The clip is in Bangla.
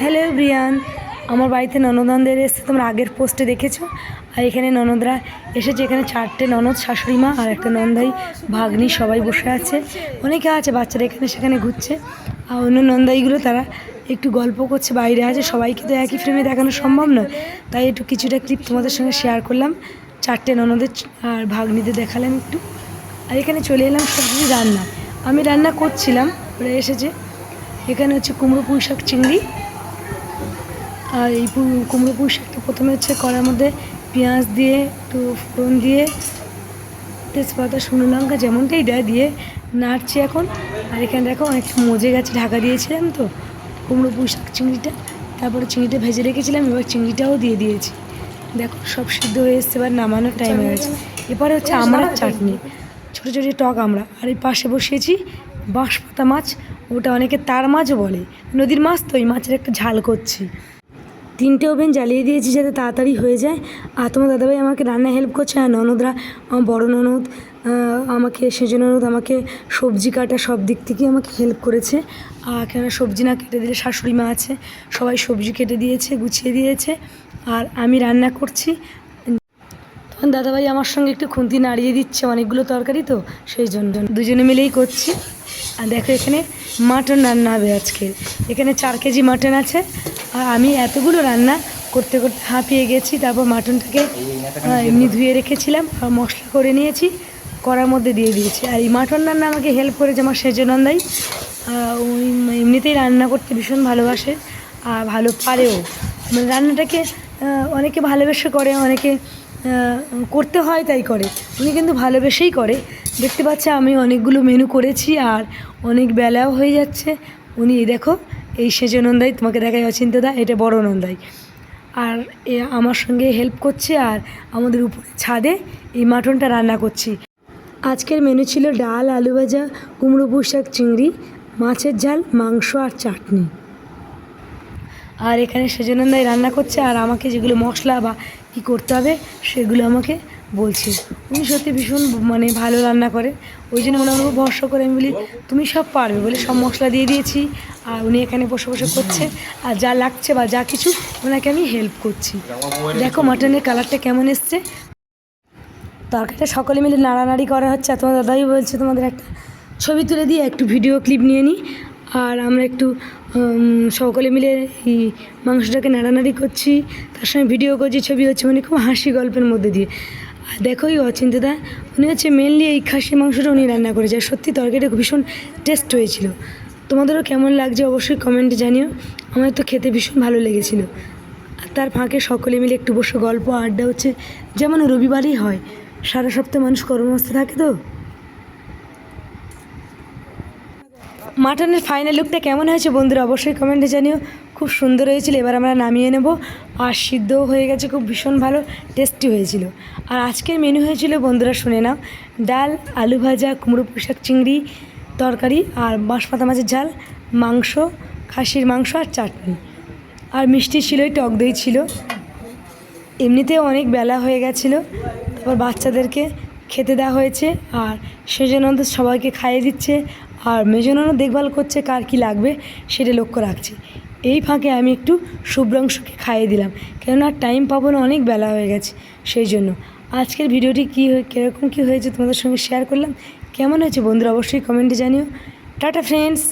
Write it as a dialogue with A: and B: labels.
A: হ্যালো ব্রিয়ান আমার বাড়িতে ননদনদের এসছে তোমরা আগের পোস্টে দেখেছ। আর এখানে ননদরা এসেছে, এখানে চারটে ননদ শাশুড়ি মা আর একটা নন্দাই, ভাগ্নি সবাই বসে আছে। অনেকে আছে, বাচ্চারা এখানে, সেখানে ঘুরছে। আর অন্য নন্দাইগুলো তারা একটু গল্প করছে, বাইরে আছে। সবাইকে তো একই ফ্রেমে দেখানো সম্ভব নয়। তাই একটু কিছুটা ক্লিপ তোমাদের সঙ্গে শেয়ার করলাম। চারটে ননদের আর ভাগ্নিদের দেখালাম একটু। আর এখানে চলে এলাম সব কিছু রান্না। আমি রান্না করছিলাম, ওরা এসেছে। এখানে হচ্ছে কুমড়ো পুঁই শাক চিংড়ি। আর এই কুমড়ো পুঁই শাকটা প্রথমে হচ্ছে কড়ার মধ্যে পেঁয়াজ দিয়ে একটু ফোড়ন দিয়ে তেজপাতা শুকনো লঙ্কা যেমনটাই দেয় দিয়ে নাড়ছি এখন। আর এখানে দেখো অনেক মজে গেছে ঢাকা দিয়েছিলাম তো কুমড়ো পুঁই শাক চিংড়িটা। তারপরে চিংড়িটা ভেজে রেখেছিলাম এবার চিংড়িটাও দিয়ে দিয়েছি। দেখো সব সিদ্ধ হয়ে এসছে এবার নামানোর টাইম হয়ে গেছে। এরপরে হচ্ছে আমড়ার চাটনি। ছোটো ছোটো টক আমরা আর এই পাশে বসিয়েছি বাঁশপাতা মাছ ওটা অনেকে তার মাছও বলে নদীর মাছ তো ওই মাছের একটা ঝাল করছি। তিনটে ওভেন জ্বালিয়ে দিয়েছি যাতে তাড়াতাড়ি হয়ে যায়। আর তোমার দাদাভাই আমাকে রান্না হেল্প করছে, আর ননদরা, আমার বড়ো ননদ আমাকে সেজ ননদ আমাকে সবজি কাটা সব দিক থেকে আমাকে হেল্প করেছে। আর কেন সবজি না কেটে দিলে শাশুড়ি মা আছে, সবাই সবজি কেটে দিয়েছে, গুছিয়ে দিয়েছে, আর আমি রান্না করছি। তখন দাদাভাই আমার সঙ্গে একটু খুন্তি নাড়িয়ে দিচ্ছে অনেকগুলো তরকারি তো, সেই জন্য দুজনে মিলেই করছি। আর দেখো এখানে মাটন রান্না হবে আজকে। এখানে চার কেজি মাটন আছে আর আমি এতগুলো রান্না করতে করতে হাঁপিয়ে গেছি, তারপর মাটনটাকে এমনি ধুয়ে রেখেছিলাম আর মশলা করে নিয়েছি, কড়ার মধ্যে দিয়ে দিয়েছি। আর এই মাটন রান্না আমাকে হেল্প করেছে আমার সেজনন্দাই। ওই এমনিতেই রান্না করতে ভীষণ ভালোবাসে আর ভালো পারেও। মানে রান্নাটাকে অনেকে ভালোবেসে করে, অনেকে করতে হয় তাই করে। উনি কিন্তু ভালোবেসেই করে। দেখতে পাচ্ছে আমি অনেকগুলো মেনু করেছি আর অনেক বেলাও হয়ে যাচ্ছে। উনি দেখো এই সেজ নন্দাই তোমাকে দেখাই অচিন্তদা এটা বড় নন্দাই। আর এ আমার সঙ্গে হেল্প করছে আর আমাদের উপরে ছাদে এই মাটনটা রান্না করছি। আজকের মেনু ছিল ডাল, আলু ভাজা, কুমড়ো পুঁই শাক চিংড়ি, মাছের ঝাল, মাংস আর চাটনি। আর এখানে সেজনন্দাই রান্না করছে আর আমাকে যেগুলো মশলা বা কী করতে হবে সেগুলো আমাকে বলছে, উনি সত্যি ভীষণ মানে ভালো রান্না করে। ওই জন্য ওনার উপর ভরসা করে আমি বলি, তুমি সব পারবে। বলে সব মশলা দিয়ে দিয়েছি, আর উনি এখানে বসে বসে করছে, আর যা লাগছে বা যা কিছু, ওনাকে আমি হেল্প করছি। দেখো মাটনের কালারটা কেমন এসছে। তরকারিটা সকলে মিলে নাড়ানাড়ি করা হচ্ছে, আর তোমার দাদাই বলছে তোমাদের একটা ছবি তুলে দিয়ে একটু ভিডিও ক্লিপ নিয়ে নিই আর আমরা একটু সকলে মিলে এই মাংসটাকে নাড়ানাড়ি করছি। তার সঙ্গে ভিডিও করছি, ছবি হচ্ছে মানে খুব হাসি গল্পের মধ্যে দিয়ে। আর দেখো এই অচিন্তদা উনি হচ্ছে মেনলি এই খাসি মাংসটা উনি রান্না করে যায় সত্যি তরকারিটা খুব ভীষণ টেস্ট হয়েছিল। তোমাদেরও কেমন লাগছে অবশ্যই কমেন্টে জানিও। আমার তো খেতে ভীষণ ভালো লেগেছিল। আর তার ফাঁকে সকলে মিলে একটু বসে গল্প, আড্ডা হচ্ছে, যেমন রবিবারই হয়। সারা সপ্তাহে মানুষ কর্মস্থ থাকে তো। মাটনের ফাইনাল লুকটা কেমন হয়েছে বন্ধুরা? অবশ্যই কমেন্টে জানিও। খুব সুন্দর হয়েছিল, এবার আমরা নামিয়ে নেব। আর সিদ্ধও হয়ে গেছে, খুব ভীষণ ভালো টেস্টি হয়েছিল। আর আজকের মেনু হয়েছিল, বন্ধুরা, শুনে নাও। ডাল, আলু ভাজা, কুমড়ো পোশাক চিংড়ি, তরকারি, আর বাঁশপাতা মাছের ঝাল, মাংস, খাসির মাংস, আর চাটনি। আর মিষ্টি ছিল টক দই ছিল। এমনিতেও অনেক বেলা হয়ে গেছিল, তারপর বাচ্চাদেরকে খেতে দেওয়া হয়েছে, আর সেজনন্দ সবাইকে খাইয়ে দিচ্ছে। আর মেজনানো দেখভাল করছে কার কি লাগবে সেটা লক্ষ্য রাখছি। এই ফাঁকে আমি একটু শুভ্রাংশকে খাইয়ে দিলাম, কেননা টাইম পাবো না, অনেক বেলা হয়ে গেছে, সেই জন্য। আজকের ভিডিওটি কী হয়ে, কীরকম কী হয়েছে তোমাদের সঙ্গে শেয়ার করলাম? কেমন হয়েছে বন্ধুরা, অবশ্যই কমেন্টে জানিও। Tata friends